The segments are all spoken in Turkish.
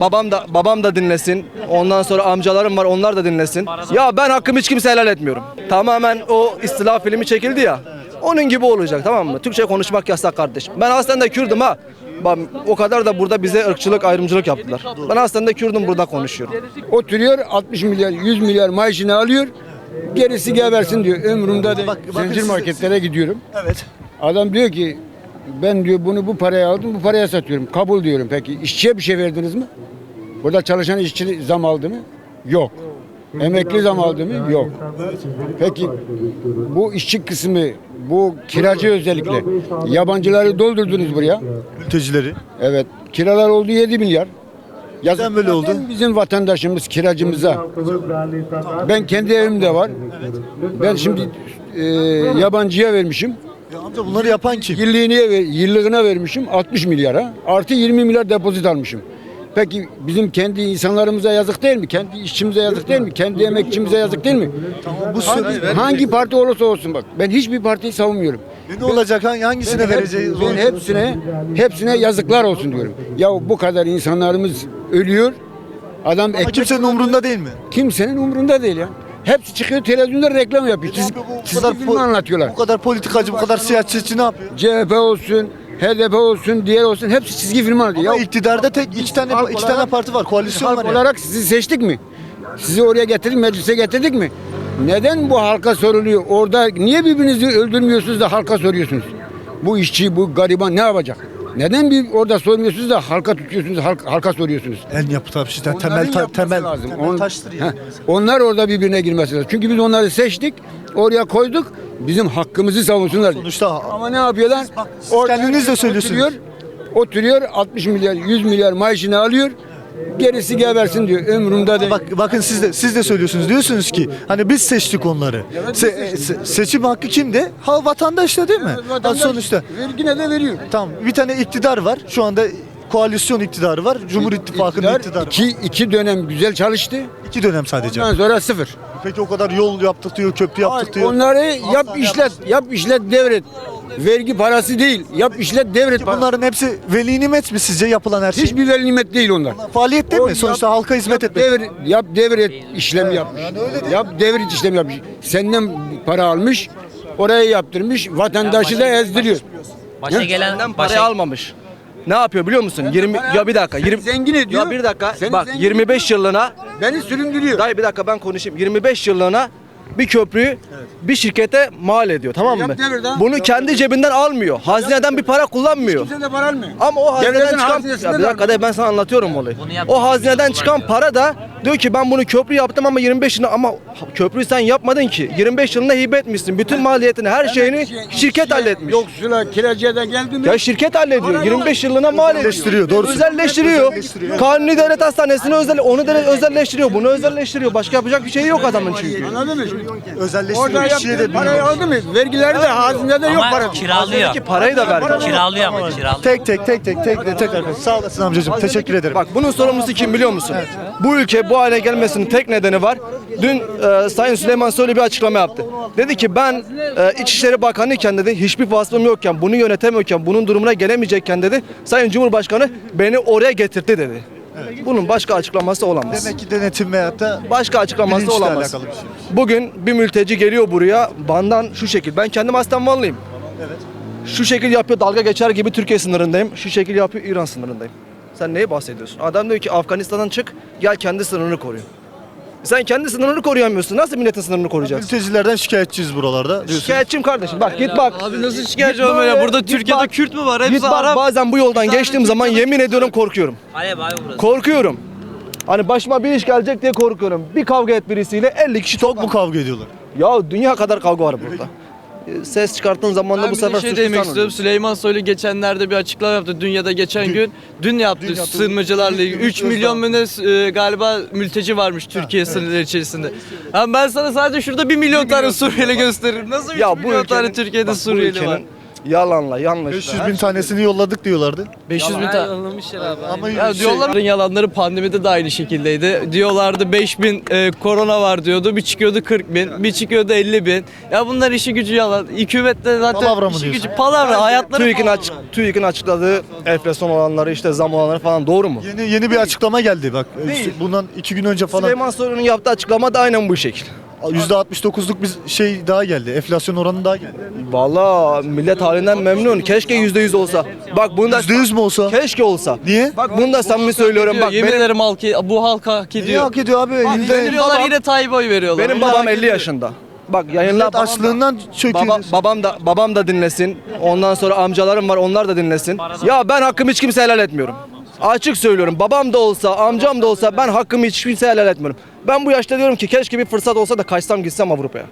Babam da babam da dinlesin. Ondan sonra amcalarım var onlar da dinlesin. Ya ben hakkımı hiç kimse helal etmiyorum. Tamamen o istila filmi çekildi ya. Onun gibi olacak tamam mı? Türkçe konuşmak yasak kardeşim. Ben aslında Kürdüm ha. Bak, o kadar da burada bize ırkçılık, ayrımcılık yaptılar. Ben aslında Kürdüm burada konuşuyorum. Oturuyor 60 milyar 100 milyar maaşını alıyor. Gerisi gebersin diyor. Ömrümde de zincir marketlere gidiyorum. Evet. Adam diyor ki ben diyor bunu bu paraya aldım bu paraya satıyorum. Kabul diyorum. Peki işçiye bir şey verdiniz mi? Burada çalışan işçi zam aldı mı? Yok. Emekli zam aldı mı? Yok. Peki bu işçi kısmı bu kiracı özellikle yabancıları doldurdunuz buraya. Mültecileri. Evet. Kiralar oldu 7 milyar. Yazık Neden böyle oldu? Bizim vatandaşımız kiracımıza. Ben kendi evimde var. Ben şimdi e, yabancıya vermişim. Ya amca bunları yapan kim? Yıllığına, ver- yıllığına vermişim 60 milyara. Artı 20 milyar depozit almışım. Peki bizim kendi insanlarımıza yazık değil mi? Kendi işçimize yazık değil mi? Kendi emekçimize yazık değil mi? bu hangi, hangi parti olursa olsun bak. Ben hiçbir partiyi savunmuyorum. Ne olacak? Hangi- Hangisine Hep- vereceğiz? ben hepsine hepsine yazıklar olsun diyorum. Ya bu kadar insanlarımız ölüyor. Adam Ama ekmek kimsenin umrunda değil mi? kimsenin umrunda değil ya. Hepsi çıkıyor televizyonda reklam yapıyor. Çiz, Bu kadar po- anlatıyorlar. Bu kadar politikacı, bu kadar siyasetçi ne yapıyor? CHP olsun, HDP olsun, diğer olsun hepsi çizgi film anlatıyor. Ama Ya iktidarda tek iki tane halk iki tane olarak- parti var, koalisyon halk var ya. olarak sizi seçtik mi? Sizi oraya getirdik, meclise getirdik mi? Neden bu halka soruluyor? Orada niye birbirinizi öldürmüyorsunuz da halka soruyorsunuz? Bu işçi, bu gariban ne yapacak? Neden bir orada sormuyorsunuz da halka tutuyorsunuz, halk, halka soruyorsunuz? En yapı taşı işte temel ta- temel, lazım. temel taştır yani. Heh, Onlar orada birbirine girmesi lazım. Çünkü biz onları seçtik, oraya koyduk. Bizim hakkımızı savunsunlar. Sonuçta Ama ne yapıyorlar? bak, siz kendiniz de söylüyorsunuz. Oturuyor, oturuyor 60 milyar, 100 milyar maaşını alıyor. Gerisi gebersin diyor. Ömrümde de. Bak bakın siz de siz de söylüyorsunuz. Diyorsunuz ki hani biz seçtik onları. Se- se- seçim hakkı kimde? Ha vatandaşta değil mi? Ha, Vatandaş sonuçta. Vergine de veriyor. Tamam. Bir tane iktidar var. Şu anda koalisyon iktidarı var. Cumhur İttifakı'nın İktidar iktidarı. iki, iki dönem güzel çalıştı. İki dönem sadece. Ondan sonra sıfır. Peki o kadar yol yaptık diyor, köprü yaptık diyor. Onları yap işlet, yap işlet devret. Vergi parası değil. Yap işlet devret. Peki bunların hepsi veli nimet mi sizce yapılan her şey? Hiçbir veli nimet değil onlar. Faaliyet değil O mi? Sonuçta yap- halka hizmet yap etmek. Devir, yap devret işlemi yapmış. Yap devret işlemi yapmış. Senden para almış. Oraya yaptırmış. Vatandaşı da ezdiriyor. Başa gelen Benden başa parayı almamış. Ne yapıyor biliyor musun? 20 ya bir dakika. 20 zengin ediyor. Ya bir dakika. Seni Bak zengin 25 yıllığına Beni süründürüyor. Dayı bir dakika ben konuşayım. 25 yıllığına bir köprüyü bir şirkete mal ediyor tamam mı? Yap devir daha. Bunu kendi cebinden almıyor. Hazineden bir para kullanmıyor. Kimse de para almıyor. Ama o hazineden Devletin çıkan ya bir de dakika dayı ben sana anlatıyorum olayı. Bunu yap- O hazineden çıkan para da diyor ki ben bunu köprü yaptım ama 25 yılında ama köprüyü sen yapmadın ki. 25 yılında hibe etmişsin. Bütün maliyetini, her şeyini şirket halletmiş. Yoksula, kiracıya da geldi mi? Ya şirket hallediyor. 25 yılına mal ediyor. Özelleştiriyor, doğru Özelleştiriyor. Kanuni Devlet Hastanesi'ni özel, onu da özelleştiriyor. Bunu özelleştiriyor. Başka yapacak bir şey yok adamın çünkü. Anladın mı? Özelleştiriyor. Orada işçiye de yaptı, parayı aldı mı? Vergileri de hazinede yok Ama para. kiralıyor. Ki parayı da ver. Kiralıyor ama kiralıyor. Tek tek tek tek tek tek tekrar. Sağ olasın amcacığım. Teşekkür ederim. Bak bunun sorumlusu kim biliyor musun? Bu ülke bu hale gelmesinin tek nedeni var. Dün e, Sayın Süleyman Soylu bir açıklama yaptı. Dedi ki ben e, İçişleri Bakanı iken dedi hiçbir vasfım yokken, bunu yönetemiyorken, bunun durumuna gelemeyecekken dedi. Sayın Cumhurbaşkanı beni oraya getirdi dedi. Bunun başka açıklaması olamaz. Demek ki denetim veyahut da Başka açıklaması olamaz. bir şey. Bugün bir mülteci geliyor buraya bandan şu şekil. Ben kendim aslen Vanlıyım. Şu şekil yapıyor dalga geçer gibi Türkiye sınırındayım. Şu şekil yapıyor İran sınırındayım. Sen neyi bahsediyorsun? Adam diyor ki Afganistan'dan çık gel kendi sınırını koruyor. Sen kendi sınırını koruyamıyorsun. Nasıl milletin sınırını koruyacaksın? Mültecilerden şikayetçiyiz buralarda diyorsun. Şikayetçiyim kardeşim. Bak git bak. Abi nasıl şikayetçi Git olma ya? Burada git Türkiye'de bak. Kürt mü var? Git Hepsi bak Arap. bazen bu yoldan geçtiğim zaman yemin ediyorum korkuyorum. Alev abi burası. Korkuyorum. Hani başıma bir iş gelecek diye korkuyorum. Bir kavga et birisiyle 50 kişi Çok mu kavga ediyorlar? Ya dünya kadar kavga var burada. Ses çıkarttığın zaman da bu sefer şey demek istiyorum. Süleyman Soylu geçenlerde bir açıklama yaptı. Dünyada geçen gün. Dün yaptı dün yaptı. sığınmacılarla ilgili. Ümit 3 milyon mu e, galiba mülteci varmış Türkiye sınırları içerisinde. Ha, ben sana sadece şurada 1 milyon tane Suriyeli gösteririm. Nasıl 3 Ya bu milyon tane ülkenin- Türkiye'de bak Suriyeli ülkenin var? Yalanla yanlış. 500 bin tanesini yolladık diyorlardı. 500 bin tane. yollamışlar abi. Ama Ya şey- diyorlar yalanları pandemide de aynı şekildeydi. Diyorlardı 5000 e, korona var diyordu. Bir çıkıyordu 40 bin, bir çıkıyordu 50 bin. Ya bunlar işi gücü yalan. Hükümette zaten Palavra mı işi diyorsun? gücü palavra. Hayatları TÜİK'in açık, TÜİK'in açıkladığı enflasyon olanları işte zam olanları falan doğru mu? Yeni yeni bir açıklama geldi bak. Değil. Bundan iki gün önce falan Süleyman Soylu'nun yaptığı açıklama da aynen bu şekil. %69'luk bir şey daha geldi. Enflasyon oranı daha geldi. Vallahi millet halinden memnun. Keşke yüzde yüz olsa. Bak bunu da %100 mü olsa? keşke olsa. Niye? Bak bunu da samimi söylüyorum. Bak Yemin benim, ederim halk, bu halk hak Niye ediyor. hak ediyor abi? Bak, Yüzde- Veriyorlar babam- yine Tayyip'e oy veriyorlar. benim babam hak 50 ediyor. yaşında. Bak yayınla Millet açlığından çöküyor. Baba, babam da babam da dinlesin. Ondan sonra amcalarım var onlar da dinlesin. Ya ben hakkımı hiç kimse helal etmiyorum. Açık söylüyorum. Babam da olsa, amcam da olsa ben hakkımı hiç kimse helal etmiyorum. Ben bu yaşta diyorum ki keşke bir fırsat olsa da kaçsam gitsem Avrupa'ya.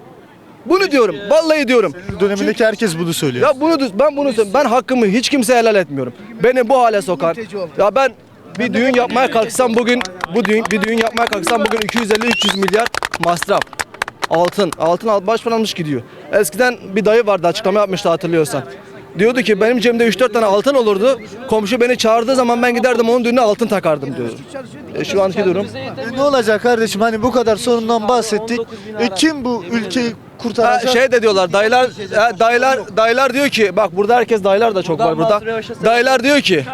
Bunu diyorum. Vallahi diyorum. dönemindeki herkes bunu söylüyor. Ya bunu düz- ben bunu söylüyorum. Ben hakkımı hiç kimseye helal etmiyorum. Beni bu hale sokan. Ya ben bir düğün yapmaya kalksam bugün bu düğün bir düğün yapmaya kalksam bugün 250-300 milyar masraf. Altın. Altın al baş almış gidiyor. Eskiden bir dayı vardı açıklama yapmıştı hatırlıyorsan. Diyordu ki benim cebimde 3-4 tane altın olurdu. Komşu beni çağırdığı zaman ben giderdim onun düğününe altın takardım diyordu. E, şu anki durum. E ne olacak kardeşim? Hani bu kadar sorundan bahsettik. E kim bu ülkeyi Ha, kurtaracak? şey de diyorlar dayılar ha, dayılar dayılar diyor ki bak burada herkes dayılar da çok var burada. Dayılar diyor ki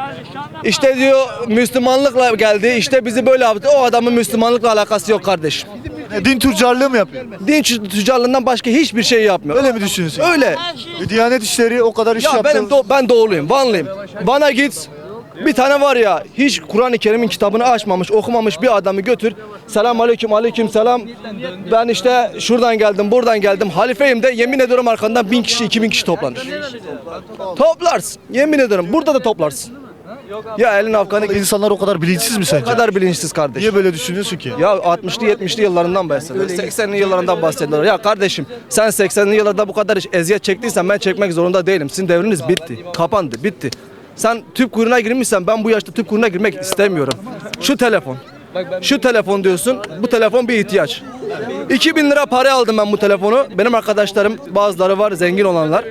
işte diyor Müslümanlıkla geldi işte bizi böyle yaptı. O adamın Müslümanlıkla alakası yok kardeşim. E, din tüccarlığı mı yapıyor? Din tü- tüccarlığından başka hiçbir şey yapmıyor. Öyle mi düşünüyorsun? Öyle. E, Diyanet işleri o kadar iş Ya yaptı. benim do- ben doğuluyum, Vanlıyım. Bana git. Bir tane var ya hiç Kur'an-ı Kerim'in kitabını açmamış, okumamış bir adamı götür. Selam aleyküm aleyküm selam. Ben işte şuradan geldim, buradan geldim. Halifeyim de yemin ediyorum arkandan bin kişi, iki bin kişi toplanır. Toplarsın. Yemin ederim. Burada da toplarsın. Ya elin Afgan'ı İnsanlar o kadar bilinçsiz mi o sence? kadar bilinçsiz kardeş. Niye böyle düşünüyorsun ki? Ya 60'lı 70'li yıllarından bahsediyorlar. 80'li yıllarından bahsediyorlar. Ya kardeşim sen 80'li yıllarda bu kadar eziyet çektiysen ben çekmek zorunda değilim. Sizin devriniz bitti. Kapandı. Bitti. Sen tüp kuyruğuna girmişsen ben bu yaşta tüp kuyruğuna girmek istemiyorum. Şu telefon. Şu telefon diyorsun. Bu telefon bir ihtiyaç. 2000 lira para aldım ben bu telefonu. Benim arkadaşlarım bazıları var zengin olanlar.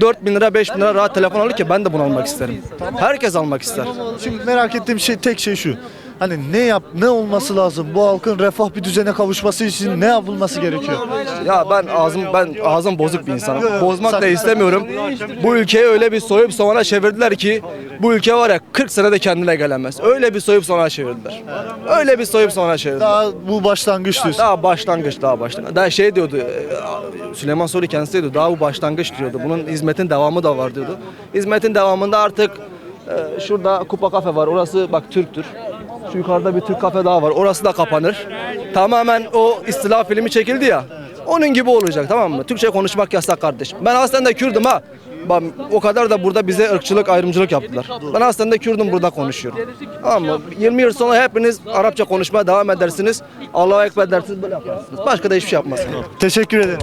4000 lira 5000 lira rahat telefon alır ki ben de bunu almak isterim. Herkes almak ister. Şimdi merak ettiğim şey tek şey şu. Hani ne yap ne olması lazım? Bu halkın refah bir düzene kavuşması için ne yapılması gerekiyor? Ya ben ağzım ben ağzım bozuk bir insanım. Bozmak da istemiyorum. Bu ülkeyi öyle bir soyup soğana çevirdiler ki bu ülke var ya 40 senede kendine gelemez. Öyle bir soyup soğana çevirdiler. Öyle bir soyup soğana çevirdiler. Daha bu başlangıç diyorsun. Daha başlangıç, daha başlangıç. Daha şey diyordu, e, Süleyman Soylu kendisi diyordu, daha bu başlangıç diyordu. Bunun hizmetin devamı da var diyordu. Hizmetin devamında artık e, şurada Kupa Kafe var, orası bak Türk'tür. Şu yukarıda bir Türk kafe daha var, orası da kapanır. Tamamen o istila filmi çekildi ya, onun gibi olacak tamam mı? Türkçe konuşmak yasak kardeşim. Ben aslında Kürdüm ha. Bak, o kadar da burada bize ırkçılık, ayrımcılık yaptılar. Ben aslında Kürdüm burada konuşuyorum. Tamam mı? 20 yıl sonra hepiniz Arapça konuşmaya devam edersiniz. Allah'a ekber dersiniz böyle yaparsınız. Başka da hiçbir şey yapmazsınız. Teşekkür ederim.